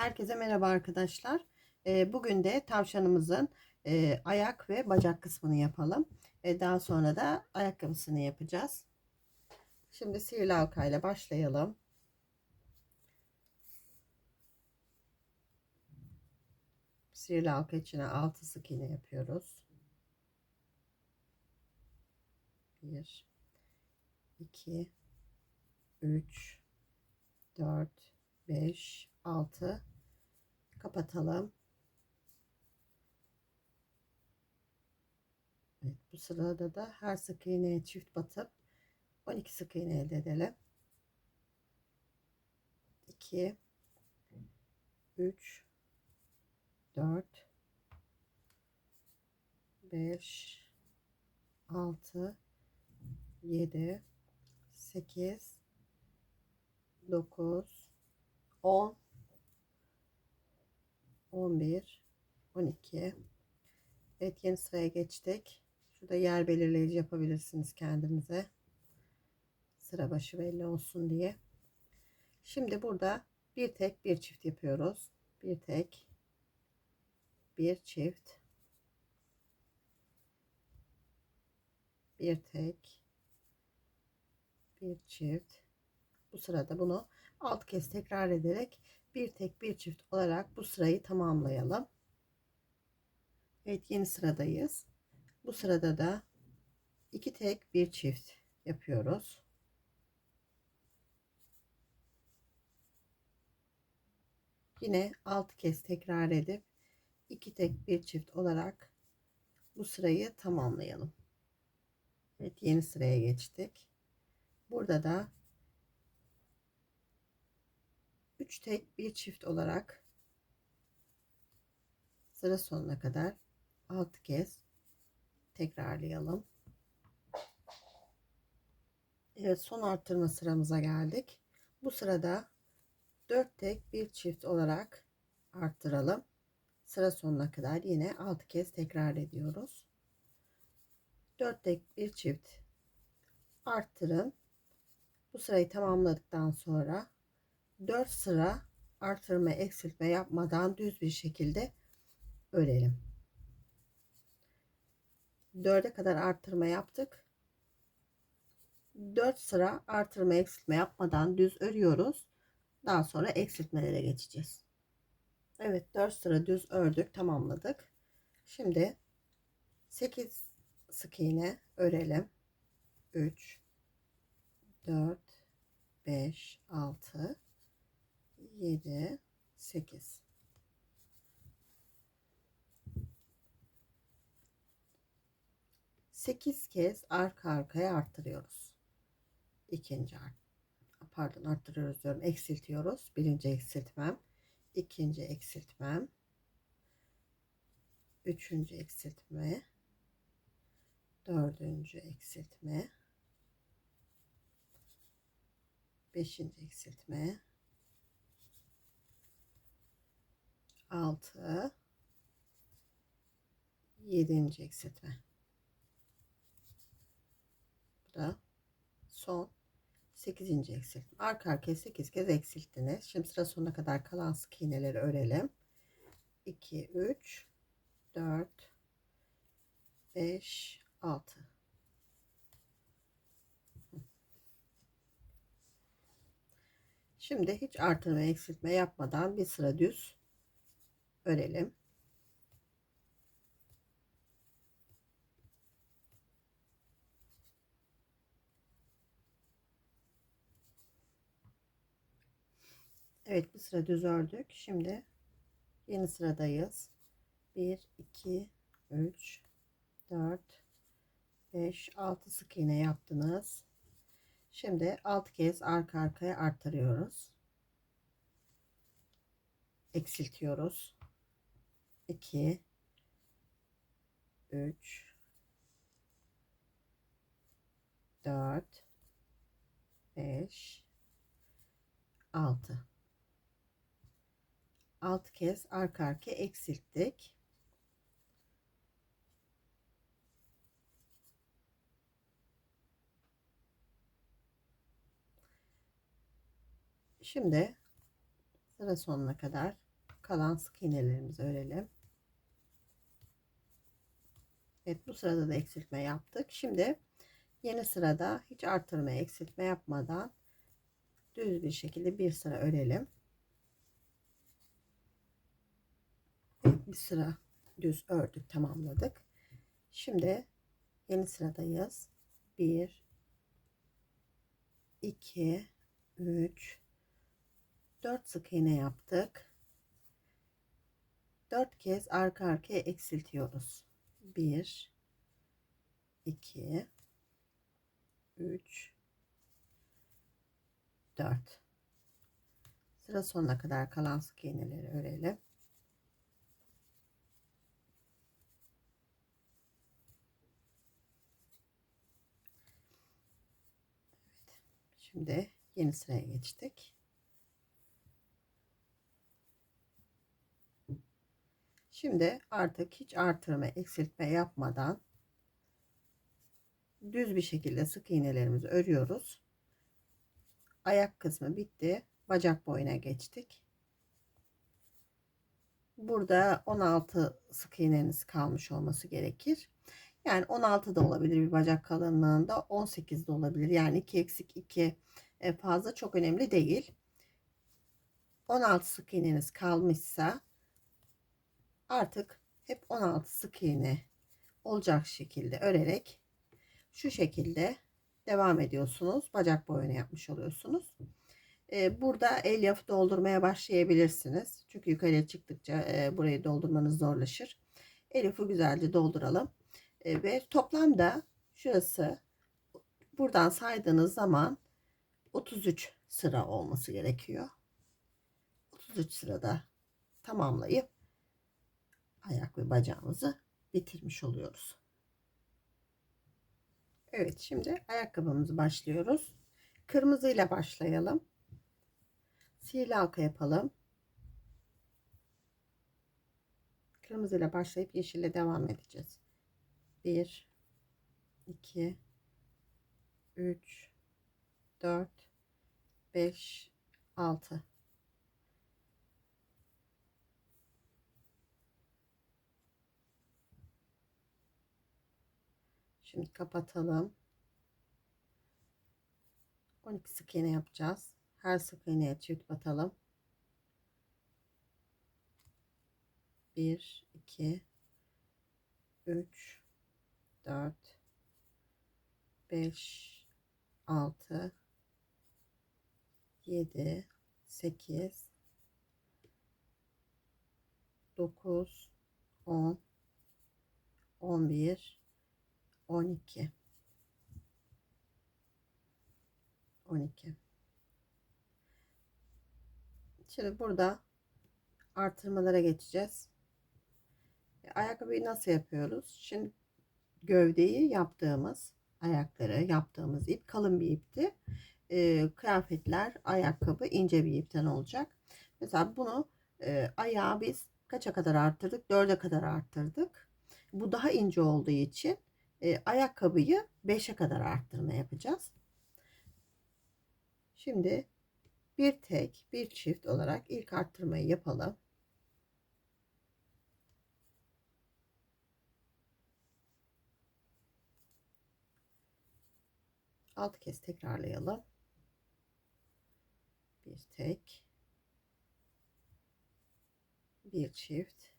Herkese merhaba arkadaşlar. Ee, Bugün de tavşanımızın e, ayak ve bacak kısmını yapalım. E, Daha sonra da ayakkabısını yapacağız. Şimdi sihirli halkayla başlayalım. Sihirli halka içine 6 sık iğne yapıyoruz. 1 2 3 4 5 6 kapatalım. Evet, bu sırada da her sık iğneye çift batıp 12 sık iğne elde edelim. 2 3 4 5 6 7 8 9 10 11 12 Evet yeni sıraya geçtik. Şurada yer belirleyici yapabilirsiniz kendinize. Sıra başı belli olsun diye. Şimdi burada bir tek bir çift yapıyoruz. Bir tek bir çift bir tek bir çift bu sırada bunu alt kez tekrar ederek bir tek bir çift olarak bu sırayı tamamlayalım. Evet yeni sıradayız. Bu sırada da iki tek bir çift yapıyoruz. Yine alt kez tekrar edip iki tek bir çift olarak bu sırayı tamamlayalım. Evet yeni sıraya geçtik. Burada da 3 tek bir çift olarak sıra sonuna kadar 6 kez tekrarlayalım. Evet son arttırma sıramıza geldik. Bu sırada 4 tek bir çift olarak arttıralım. Sıra sonuna kadar yine 6 kez tekrar ediyoruz. 4 tek bir çift arttırın. Bu sırayı tamamladıktan sonra 4 sıra artırma eksiltme yapmadan düz bir şekilde örelim. 4'e kadar artırma yaptık. 4 sıra artırma eksiltme yapmadan düz örüyoruz. Daha sonra eksiltmelere geçeceğiz. Evet 4 sıra düz ördük tamamladık. Şimdi 8 sık iğne örelim. 3 4 5 6 7 8 8 kez arka arkaya arttırıyoruz. İkinci art pardon arttırıyoruz diyorum. Eksiltiyoruz. Birinci eksiltmem, ikinci eksiltmem, üçüncü eksiltme, dördüncü eksiltme, beşinci eksiltme, 6 7. eksiltme. Bu da son 8. eksiltme. Arka arkaya 8 kez eksilttiniz. Şimdi sıra sonuna kadar kalan sık iğneleri örelim. 2 3 4 5 6 Şimdi hiç artırma eksiltme yapmadan bir sıra düz örelim. Evet bir sıra düz ördük. Şimdi yeni sıradayız. 1 2 3 4 5 6 sık iğne yaptınız. Şimdi 6 kez arka arkaya arttırıyoruz. Eksiltiyoruz. 2 3 4 5 6 6 kez arka arkaya eksilttik. Şimdi sıra sonuna kadar kalan sık iğnelerimizi örelim. Evet bu sırada da eksiltme yaptık. Şimdi yeni sırada hiç artırma eksiltme yapmadan düz bir şekilde bir sıra örelim. Evet, bir sıra düz ördük tamamladık. Şimdi yeni sıradayız. 1 2 3 4 sık iğne yaptık. 4 kez arka arkaya eksiltiyoruz. 1 2 3 4 Sıra sonuna kadar kalan sık iğneleri örelim. Evet. Şimdi yeni sıraya geçtik. Şimdi artık hiç artırma, eksiltme yapmadan düz bir şekilde sık iğnelerimizi örüyoruz. Ayak kısmı bitti. Bacak boyuna geçtik. Burada 16 sık iğneniz kalmış olması gerekir. Yani 16 da olabilir bir bacak kalınlığında 18 de olabilir. Yani 2 eksik 2 e, fazla çok önemli değil. 16 sık iğneniz kalmışsa artık hep 16 sık iğne olacak şekilde örerek şu şekilde devam ediyorsunuz. Bacak boyunu yapmış oluyorsunuz. Ee, burada elyafı doldurmaya başlayabilirsiniz. Çünkü yukarıya çıktıkça e, burayı doldurmanız zorlaşır. Elyafı güzelce dolduralım. E, ve toplamda şurası buradan saydığınız zaman 33 sıra olması gerekiyor. 33 sırada tamamlayıp ayak ve bacağımızı bitirmiş oluyoruz. Evet şimdi ayakkabımızı başlıyoruz. Kırmızı ile başlayalım. Sihirli halka yapalım. Kırmızı ile başlayıp yeşille devam edeceğiz. 1 2 3 4 5 6 Şimdi kapatalım. 12 sık iğne yapacağız. Her sık iğneye çift batalım. 1 2 3 4 5 6 7 8 9 10 11 12 12 Şimdi burada artırmalara geçeceğiz. E, ayakkabıyı nasıl yapıyoruz? Şimdi gövdeyi yaptığımız ayakları yaptığımız ip kalın bir ipti. E, kıyafetler ayakkabı ince bir ipten olacak. Mesela bunu e, ayağı biz kaça kadar arttırdık? 4'e kadar arttırdık. Bu daha ince olduğu için e, ayakkabıyı 5'e kadar arttırma yapacağız. Şimdi bir tek bir çift olarak ilk arttırmayı yapalım. Altı kez tekrarlayalım. Bir tek bir çift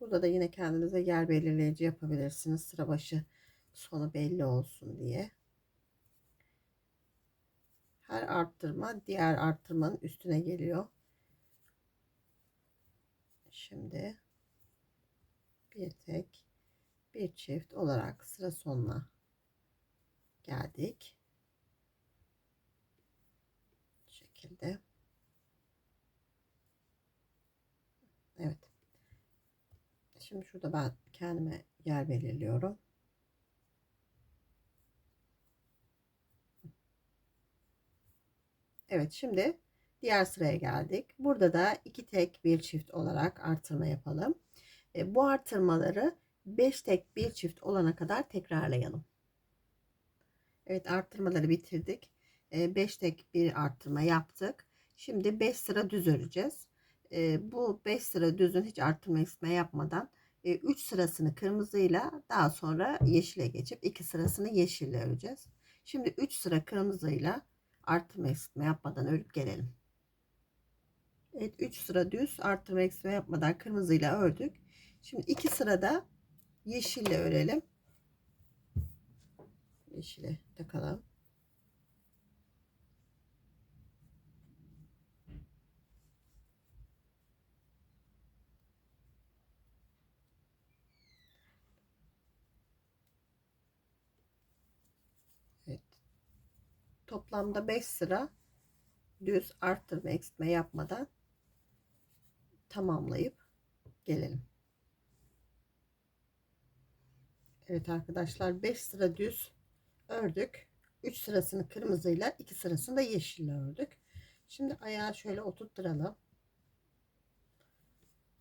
Burada da yine kendinize yer belirleyici yapabilirsiniz. Sıra başı sonu belli olsun diye. Her arttırma diğer arttırmanın üstüne geliyor. Şimdi bir tek bir çift olarak sıra sonuna geldik. Şekilde. Evet. Şimdi şurada ben kendime yer belirliyorum. Evet şimdi diğer sıraya geldik. Burada da iki tek bir çift olarak artırma yapalım. E, bu artırmaları 5 tek bir çift olana kadar tekrarlayalım. Evet arttırmaları bitirdik. 5 e, tek bir arttırma yaptık. Şimdi 5 sıra düz öreceğiz. Ee, bu 5 sıra düzün hiç artırma eksiltme yapmadan 3 sırasını kırmızıyla daha sonra yeşile geçip 2 sırasını yeşille öreceğiz. Şimdi 3 sıra kırmızıyla artırma eksiltme yapmadan örüp gelelim. Evet 3 sıra düz artırma eksiltme yapmadan kırmızıyla ördük. Şimdi 2 sırada yeşille örelim. Yeşile takalım. Evet. Toplamda 5 sıra düz arttırma eksiltme yapmadan tamamlayıp gelelim. Evet arkadaşlar 5 sıra düz ördük. 3 sırasını kırmızıyla 2 sırasını da yeşille ördük. Şimdi ayağı şöyle oturtturalım.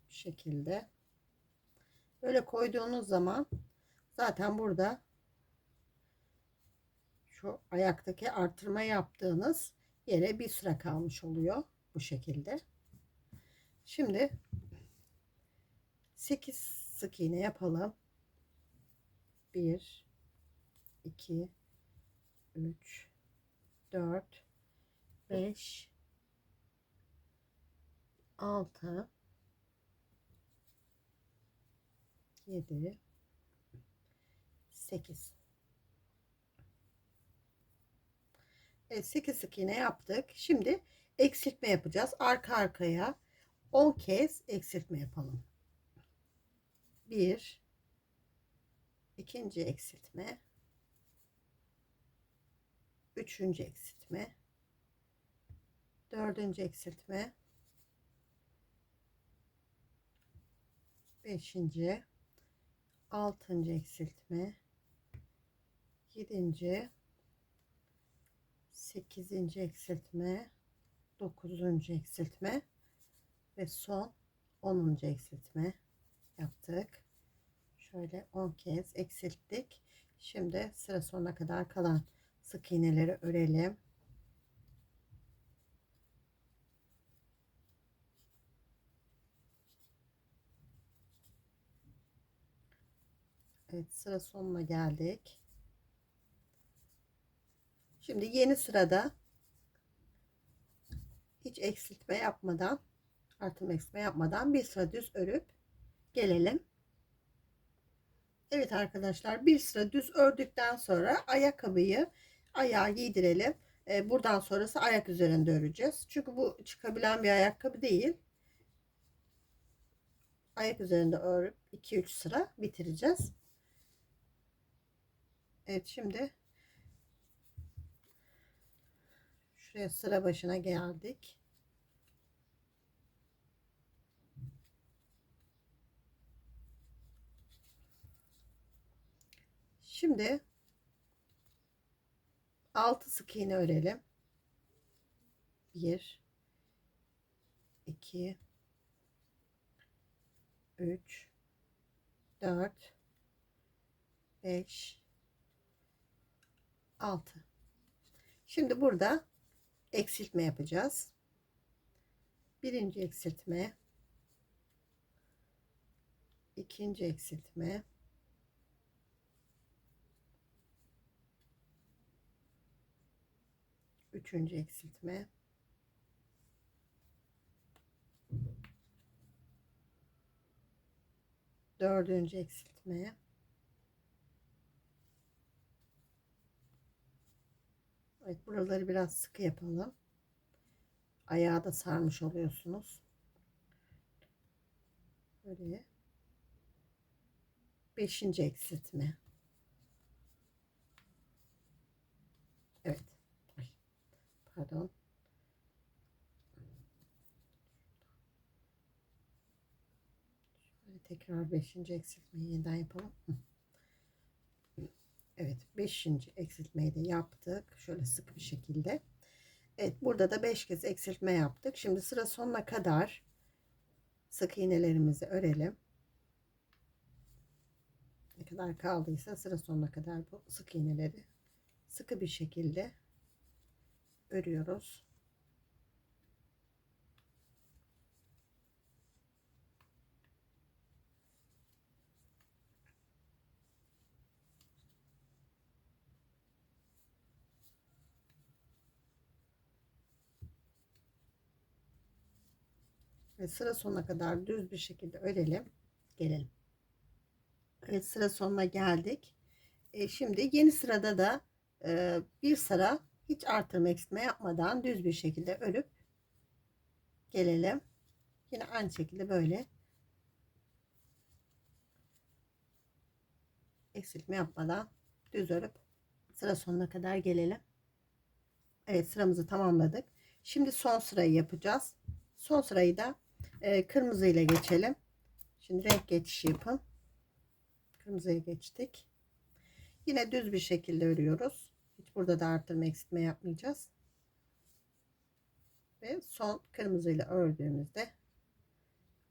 Bu şekilde. Böyle koyduğunuz zaman zaten burada şu ayaktaki artırma yaptığınız yere bir sıra kalmış oluyor bu şekilde. Şimdi 8 sık iğne yapalım. 1 2 3 4 5 6 7 8 Evet 8 sık iğne yaptık. Şimdi eksiltme yapacağız. Arka arkaya 10 kez eksiltme yapalım. 1 ikinci eksiltme üçüncü eksiltme dördüncü eksiltme beşinci altıncı eksiltme yedinci sekizinci eksiltme dokuzuncu eksiltme ve son onuncu eksiltme yaptık. Şöyle 10 kez eksilttik. Şimdi sıra sonuna kadar kalan sık iğneleri örelim. Evet sıra sonuna geldik. Şimdi yeni sırada hiç eksiltme yapmadan artırma eksiltme yapmadan bir sıra düz örüp gelelim. Evet arkadaşlar bir sıra düz ördükten sonra ayakkabıyı ayağa giydirelim. Ee, buradan sonrası ayak üzerinde öreceğiz. Çünkü bu çıkabilen bir ayakkabı değil. Ayak üzerinde örüp 2-3 sıra bitireceğiz. Evet şimdi şuraya sıra başına geldik. Şimdi 6 sık iğne örelim. 1 2 3 4 5 6 Şimdi burada eksiltme yapacağız. Birinci eksiltme. İkinci eksiltme. Üçüncü eksiltme. Dördüncü eksiltme Evet buraları biraz sıkı yapalım. Ayağı da sarmış oluyorsunuz. Böyle. Beşinci eksiltme. Evet. Pardon. Şöyle tekrar beşinci eksiltmeyi yeniden yapalım. Evet 5. eksiltmeyi de yaptık. Şöyle sık bir şekilde. Evet burada da 5 kez eksiltme yaptık. Şimdi sıra sonuna kadar sık iğnelerimizi örelim. Ne kadar kaldıysa sıra sonuna kadar bu sık iğneleri sıkı bir şekilde örüyoruz. Ve sıra sonuna kadar düz bir şekilde örelim. Gelelim. Evet sıra sonuna geldik. E, şimdi yeni sırada da e, bir sıra hiç artırma eksiltme yapmadan düz bir şekilde örüp gelelim. Yine aynı şekilde böyle eksiltme yapmadan düz örüp sıra sonuna kadar gelelim. Evet sıramızı tamamladık. Şimdi son sırayı yapacağız. Son sırayı da e, kırmızı ile geçelim. Şimdi renk geçişi yapın. Kırmızıya geçtik. Yine düz bir şekilde örüyoruz. Hiç burada da arttırma eksiltme yapmayacağız. Ve son kırmızı ile ördüğümüzde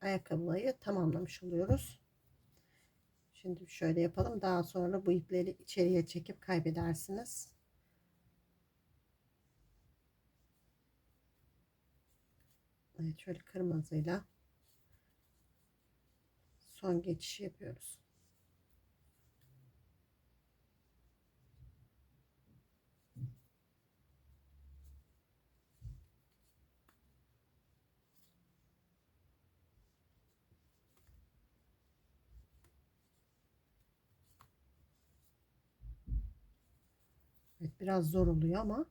ayakkabıyı tamamlamış oluyoruz. Şimdi şöyle yapalım. Daha sonra bu ipleri içeriye çekip kaybedersiniz. Evet şöyle kırmızıyla son geçiş yapıyoruz. Evet biraz zor oluyor ama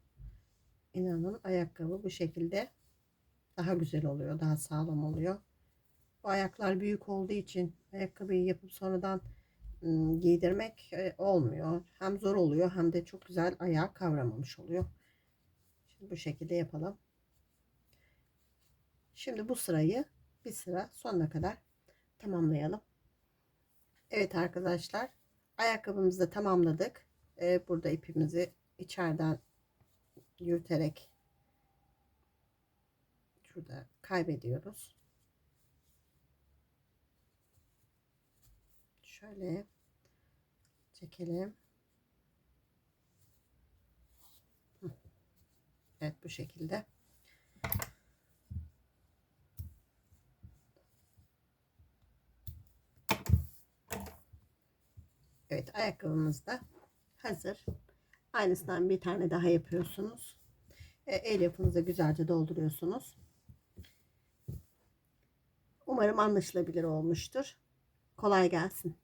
inanın ayakkabı bu şekilde daha güzel oluyor, daha sağlam oluyor. Bu ayaklar büyük olduğu için ayakkabıyı yapıp sonradan giydirmek e, olmuyor. Hem zor oluyor hem de çok güzel ayağı kavramamış oluyor. Şimdi bu şekilde yapalım. Şimdi bu sırayı bir sıra sonuna kadar tamamlayalım. Evet arkadaşlar ayakkabımızı da tamamladık. Ee, burada ipimizi içeriden yürüterek şurada kaybediyoruz. Şöyle çekelim. Evet bu şekilde. Evet ayakkabımız da hazır. Aynısından bir tane daha yapıyorsunuz. E, el yapınıza güzelce dolduruyorsunuz. Umarım anlaşılabilir olmuştur. Kolay gelsin.